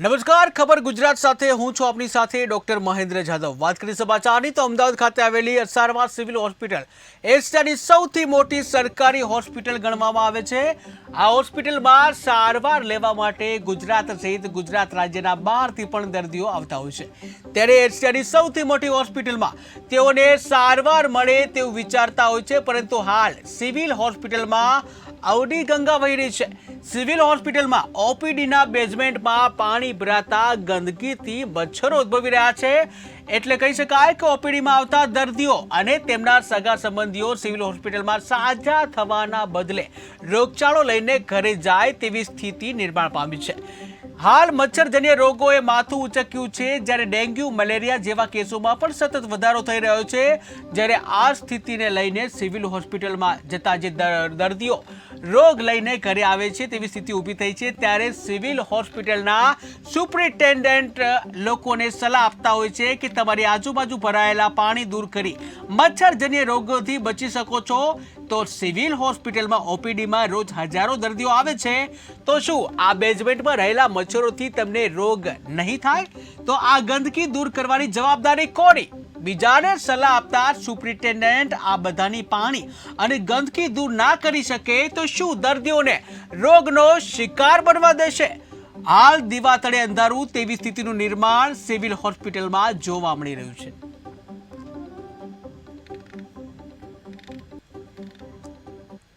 નમસ્કાર, ખબર ગુજરાત સાથે. હું છું આપની સાથે ડોક્ટર મહેન્દ્ર જાદવ વાત કરી સમાચારની તો અમદાવાદ ખાતે આવેલી અસારવા સિવિલ હોસ્પિટલ એશિયાની સૌથી મોટી સરકારી હોસ્પિટલ ગણવામાં આવે છે. આ હોસ્પિટલમાં સારવાર લેવા માટે ગુજરાત સહિત ગુજરાત રાજ્યના બહારથી પણ દર્દીઓ આવતા હોય છે. ત્યારે એશિયાની સૌથી મોટી હોસ્પિટલમાં તેઓને સારવાર મળે તેવું વિચારતા હોય છે, પરંતુ હાલ સિવિલ હોસ્પિટલમાં અવડી ગંગા વહી રહી છે. સિવિલ હોસ્પિટલમાં ઓપીડીના બેઝમેન્ટમાં પાણી ભરાતા ગંદકીથી મચ્છરો ઉદ્ભવી રહ્યા છે. એટલે કહી શકાય કે ઓપીડીમાં આવતા દર્દીઓ અને તેમના સગા સંબંધીઓ સિવિલ હોસ્પિટલમાં સાજા થવાના બદલે રોગચાળો લઈને ઘરે જાય તેવી સ્થિતિ નિર્માણ પામી છે. હાલ મચ્છરજન્ય રોગોએ માથું ઉચક્યું છે. જ્યારે ડેન્ગ્યુ, મલેરિયા જેવા કેસોમાં પણ સતત વધારો થઈ રહ્યો છે. જ્યારે આ સ્થિતિને લઈને સિવિલ હોસ્પિટલમાં જતા જે દર- દર્દીઓ રોગ લઈને ઘરે આવે છે તેવી સ્થિતિ ઊભી થઈ છે. ત્યારે સિવિલ હોસ્પિટલના સુપ્રિન્ટેન્ડન્ટ લોકોને સલાહ આપતા હોય છે કે તમારી આજુબાજુ ભરાયેલા પાણી દૂર કરી મચ્છરજન્ય રોગોથી બચી શકો છો. તો સિવિલ હોસ્પિટલમાં ઓપીડીમાં રોજ હજારો દર્દીઓ આવે છે. તો શું આ બેઝમેન્ટમાં રહેલા મચ્છરોથી તમને રોગ નહીં થાય? તો આ ગંદકી દૂર કરવાની જવાબદારી કોની? બીજાને સલાહ આપતા સુપ્રિન્ટેન્ડન્ટ આ બધાની પાણી અને ગંદકી દૂર ના કરી શકે તો શું દર્દીઓને રોગનો શિકાર બનવા દેશે. હાલ દીવા તળે અંધારું તેવી સ્થિતિનું નિર્માણ સિવિલ હોસ્પિટલમાં જોવા મળી રહ્યું છે.